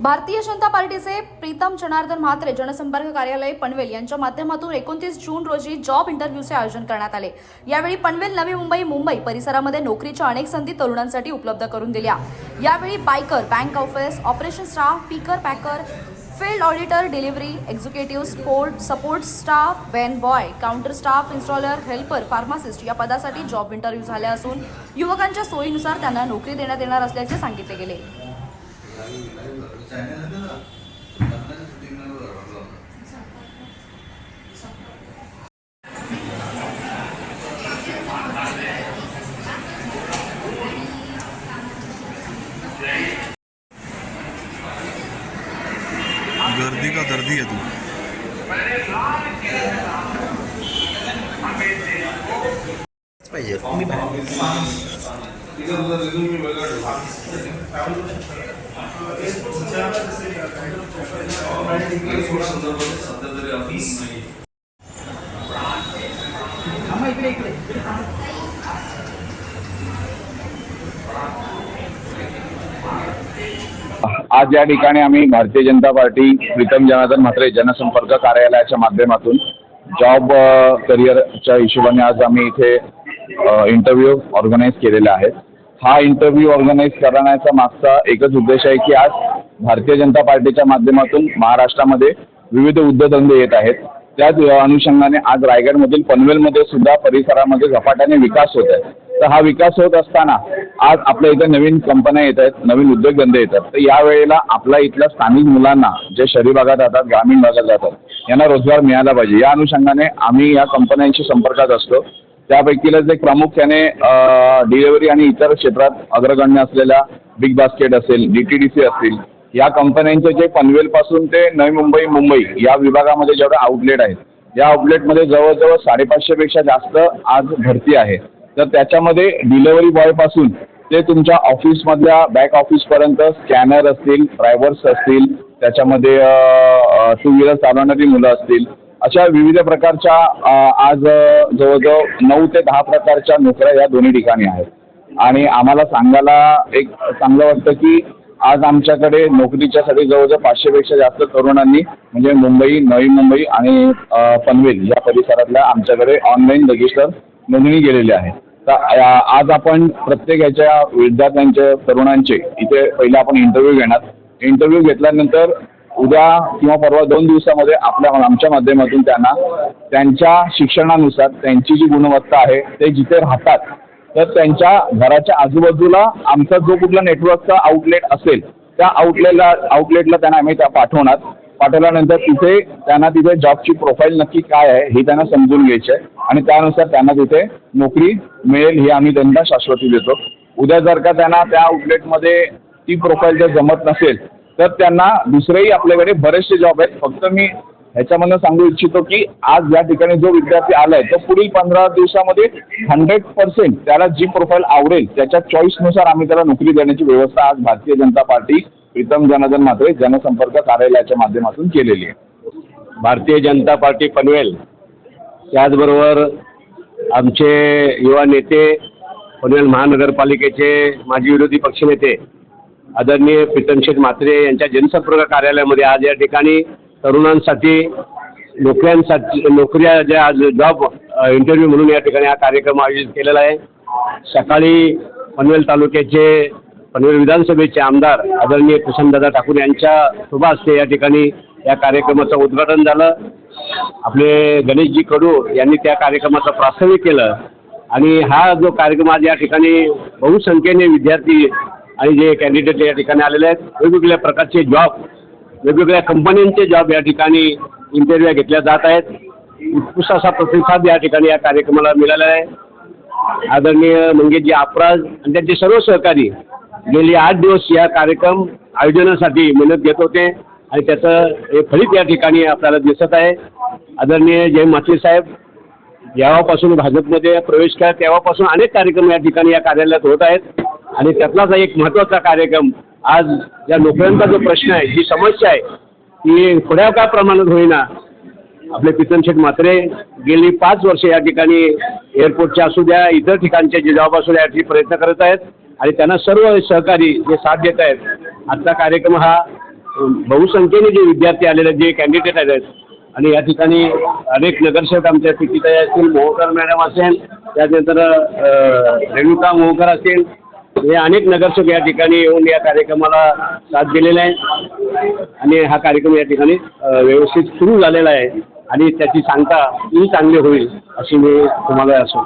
भारतीय जनता पार्टीचे प्रीतम जनार्दन म्हात्रे जनसंपर्क कार्यालय पनवेल यांच्या माध्यमातून एकोणतीस जून रोजी जॉब इंटरव्ह्यूचे आयोजन करण्यात आले. यावेळी पनवेल नवी मुंबई मुंबई परिसरामध्ये नोकरीच्या अनेक संधी तरुणांसाठी उपलब्ध करून दिल्या. यावेळी biker bank office operation staff picker packer field auditor delivery executive sport support staff van boy counter staff installer helper pharmacist या पदासाठी जॉब इंटरव्ह्यू झाले असून युवकांच्या सोयीनुसार त्यांना नोकरी देण्यात येणार असल्याचे सांगितले गेले. गर्दी का दर्दी आहे तू? पाहिजे. मी आज या ठिकाणी आम्ही भारतीय जनता पार्टी प्रीतम जनार्दन म्हात्रे जनसंपर्क कार्यालयाच्या माध्यमातून जॉब करिअरच्या uh, हिशोबाने आज आम्ही इथे uh, इंटरव्ह्यू ऑर्गनाईज केलेले आहेत. हा इंटरव्ह्यू ऑर्गनाईज करण्याचा मागचा एकच उद्देश आहे की आज भारतीय जनता पार्टीच्या माध्यमातून महाराष्ट्रामध्ये विविध उद्योगधंदे येत आहेत. त्याच अनुषंगाने आज रायगडमधील पनवेलमध्ये सुद्धा परिसरामध्ये झपाट्याने विकास होत आहे. तर हा विकास होत असताना आज आपल्या इथे नवीन कंपन्या येत आहेत नवीन उद्योगधंदे येतात तर यावेळेला आपल्या इथल्या स्थानिक मुलांना जे शहरी भागात राहतात ग्रामीण भागात जातात यांना रोजगार मिळाला पाहिजे. या अनुषंगाने आम्ही या कंपन्यांशी संपर्कात असतो. त्यापैकीच एक प्रामुख्याने डिलिव्हरी आणि इतर क्षेत्रात अग्रगण्य असलेल्या बिग बास्केट असेल डी टी डी सी असतील या कंपन्यांचे जे पनवेलपासून ते नवी मुंबई मुंबई या विभागामध्ये जेवढे आउटलेट आहेत या आउटलेटमध्ये जवळजवळ साडेपाचशेपेक्षा जास्त आज भरती आहे. तर त्याच्यामध्ये डिलेवरी बॉयपासून ते तुमच्या ऑफिसमधल्या बॅक ऑफिसपर्यंत स्कॅनर असतील ड्रायव्हर्स असतील त्याच्यामध्ये टू व्हीलर चालवणारी मुलं असतील अशा विविध प्रकारच्या आज जवळजवळ नऊ ते दहा प्रकारच्या नोकऱ्या या दोन्ही ठिकाणी आहेत. आणि आम्हाला सांगायला एक चांगलं वाटतं की आज आमच्याकडे नोकरीच्यासाठी जवळजवळ पाचशेपेक्षा जास्त तरुणांनी म्हणजे मुंबई नवी मुंबई आणि पनवेल या परिसरातल्या आमच्याकडे ऑनलाईन रजिस्टर नोंदणी केलेली आहे. तर आज आपण प्रत्येक ह्याच्या विद्यार्थ्यांचे तरुणांचे इथे पहिले आपण इंटरव्ह्यू घेणार. इंटरव्ह्यू घेतल्यानंतर उद्या किंवा परवा दोन दिवसामध्ये आपल्या आमच्या माध्यमातून त्यांना त्यांच्या शिक्षणानुसार त्यांची जी गुणवत्ता आहे ते जिथे राहतात तर त्यांच्या घराच्या आजूबाजूला आमचा जो कुठला नेटवर्कचा आउटलेट असेल त्या आउटलेटला आउटलेटला त्यांना आम्ही त्या पाठवणार. पाठवल्यानंतर तिथे त्यांना तिथे जॉबची प्रोफाईल नक्की काय आहे हे त्यांना समजून घ्यायचं आहे. आणि त्यानुसार त्यांना तिथे नोकरी मिळेल ही आम्ही त्यांना शाश्वती देतो. उद्या जर का त्यांना त्या आउटलेटमध्ये ती प्रोफाईल जर जमत नसेल तर त्यांना दुसरेही आपल्याकडे बरेचसे जॉब आहेत. फक्त मी ह्याच्यामधनं सांगू इच्छितो की आज या ठिकाणी जो विद्यार्थी आलाय तो पुढील पंधरा दिवसामध्ये हंड्रेड पर्सेंट त्याला जी प्रोफाईल आवडेल त्याच्या चॉईसनुसार आम्ही त्याला नोकरी देण्याची व्यवस्था आज भारतीय जनता पार्टी प्रीतम जनार्दन म्हात्रे जनसंपर्क कार्यालयाच्या माध्यमातून केलेली आहे. भारतीय जनता पार्टी पनवेल त्याचबरोबर आमचे युवा नेते पनवेल महानगरपालिकेचे माजी विरोधी पक्षनेते आदरणीय प्रीतमशेठ म्हात्रे यांच्या जनसंपर्क कार्यालयामध्ये आज या ठिकाणी तरुणांसाठी नोकऱ्यांसाठी नोकऱ्या ज्या आज जॉब इंटरव्ह्यू म्हणून या ठिकाणी हा कार्यक्रम आयोजित केलेला आहे. सकाळी पनवेल तालुक्याचे पनवेल विधानसभेचे आमदार आदरणीय प्रशांतदादा ठाकूर यांच्या शुभ हस्ते या ठिकाणी या कार्यक्रमाचं उद्घाटन झालं. आपले गणेशजी कडू यांनी त्या कार्यक्रमाचं प्रास्ताविक केलं. आणि हा जो कार्यक्रम आज या ठिकाणी बहुसंख्येने विद्यार्थी आणि जे कॅन्डिडेट या ठिकाणी आलेले आहेत वेगवेगळ्या प्रकारचे जॉब वेगवेगळ्या कंपन्यांचे जॉब या ठिकाणी इंटरव्ह्यू घेतल्या जात आहेत. उत्कृष्ट असा प्रतिसाद या ठिकाणी या कार्यक्रमाला मिळाला आहे. आदरणीय मंगेशजी अपराज आणि त्यांचे सर्व सहकारी गेली आठ दिवस या कार्यक्रम आयोजनासाठी मेहनत घेत होते आणि त्याचं हे फलित या ठिकाणी आपल्याला दिसत आहे. आदरणीय जय माथी साहेब जेव्हापासून भाजपमध्ये प्रवेश केला तेव्हापासून अनेक कार्यक्रम या ठिकाणी या कार्यालयात होत आहेत. आणि त्यातलाच एक महत्त्वाचा कार्यक्रम आज या नोकऱ्यांचा जो प्रश्न आहे जी समस्या आहे ती थोड्या का प्रमाणात होईना. आपले प्रीतम शेठ म्हात्रे गेली पाच वर्ष या ठिकाणी एअरपोर्टच्या असू द्या इतर ठिकाणचे जे जॉब असू द्या यासाठी प्रयत्न करत आहेत. आणि त्यांना सर्व सहकारी जे साथ देत आहेत आजचा कार्यक्रम हा बहुसंख्येने जे विद्यार्थी आलेले आहेत, जे कॅन्डिडेट आहेत आणि या ठिकाणी अनेक नगरसेवक आमच्या सिटीताई असतील मोहोकर मॅडम असेल त्यानंतर रेणुका मोहोकर असेल हे अनेक नगरसेवक या ठिकाणी येऊन या कार्यक्रमाला साथ दिलेला आहे. आणि हा कार्यक्रम या ठिकाणी व्यवस्थित सुरू झालेला आहे. आणि त्याची सांगता ही चांगली होईल अशी मी तुम्हाला असो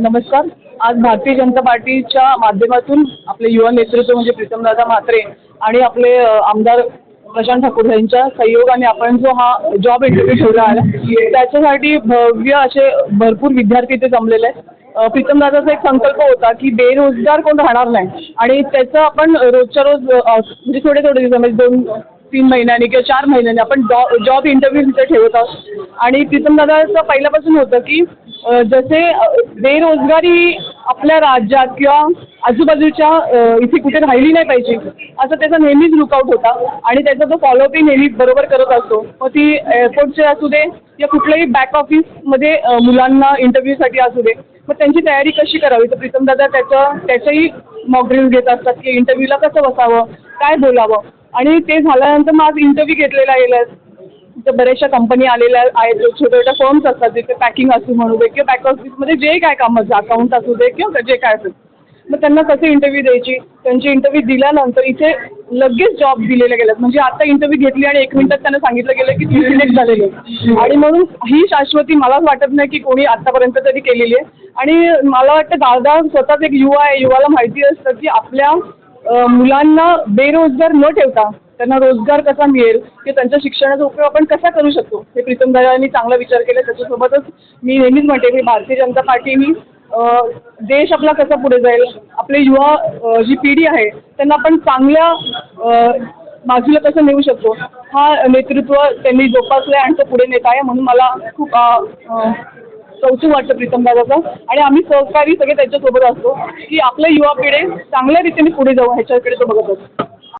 नमस्कार. आज भारतीय जनता पार्टीच्या माध्यमातून आपले युवा नेतृत्व म्हणजे प्रीतमदादा म्हात्रे आणि आपले आमदार प्रशांत ठाकूर यांच्या सहयोगाने आपण जो हा जॉब इंटरव्ह्यू ठेवला आहे त्याच्यासाठी भव्य असे भरपूर विद्यार्थी इथे जमलेले आहेत. प्रीतमदादाचा एक संकल्प होता की बेरोजगार कोण राहणार नाही. आणि त्याचं आपण रोजच्या रोज म्हणजे थोडे थोडे दिवस म्हणजे दोन तीन महिन्यांनी किंवा चार महिन्यांनी आपण जॉब इंटरव्ह्यू तिथे ठेवत आहोत. आणि प्रीतमदादाचं पहिल्यापासून होतं की जसे बेरोजगारी आपल्या राज्यात किंवा आजूबाजूच्या इथे कुठे राहिली नाही पाहिजे. असं त्याचा नेहमीच लुकआउट होता. आणि त्याचा तो फॉलोअपही नेहमी बरोबर करत असतो. मग ती एअरपोर्टचे असू दे या कुठल्याही बॅक ऑफिसमध्ये मुलांना इंटरव्ह्यूसाठी असू दे. मग त्यांची तयारी कशी करावी? तर प्रीतमदादा त्याचं त्याच्याही मॉकड्रिल घेत असतात की इंटरव्ह्यूला कसं बसावं? काय बोलावं? आणि ते झाल्यानंतर मग आज इंटरव्ह्यू घेतलेला गेला तर बऱ्याचशा कंपनी आलेल्या आहेत छोट्या छोट्या फर्म्स असतात जिथे पॅकिंग असू म्हणू दे किंवा बॅक ऑफिसमध्ये जे काय काम असतं अकाउंट असू दे किंवा जे काय असेल मग त्यांना कसे इंटरव्ह्यू द्यायची? त्यांची इंटरव्ह्यू दिल्यानंतर इथे लगेच जॉब दिलेले गेलेत. म्हणजे आता इंटरव्ह्यू घेतली आणि एक मिनिटात त्यांना सांगितलं गेलं की तुम्ही सिलेक्ट झालेले आहे. आणि म्हणून ही शाश्वती मलाच वाटत नाही की कोणी आतापर्यंत तरी केलेली आहे. आणि मला वाटतं दादा स्वतःच एक युवा आहे. युवाला माहिती असतं की आपल्या मुलांना बेरोजगार न ठेवता त्यांना रोजगार कसा मिळेल? की त्यांच्या शिक्षणाचा उपयोग आपण कसा करू शकतो? हे प्रीतम दादांनी चांगला विचार केला. त्याच्यासोबतच मी नेहमीच म्हणते की भारतीय जनता पार्टीनी अ, देश आपला कसा पुढे जाईल आपले युवा जी पिढी आहे त्यांना आपण चांगल्या बाजूला कसं नेऊ शकतो हा नेतृत्व त्यांनी जोपासलं आहे आणि तो पुढे नेत आहे म्हणून मला खूप कौतुक वाटतं प्रीतम दादाचं. आणि आम्ही सहकारी सगळे त्याच्यासोबत असतो की आपल्या युवा पिढी चांगल्या रीतीने पुढे जाऊ ह्याच्याकडे तो बघत असतो.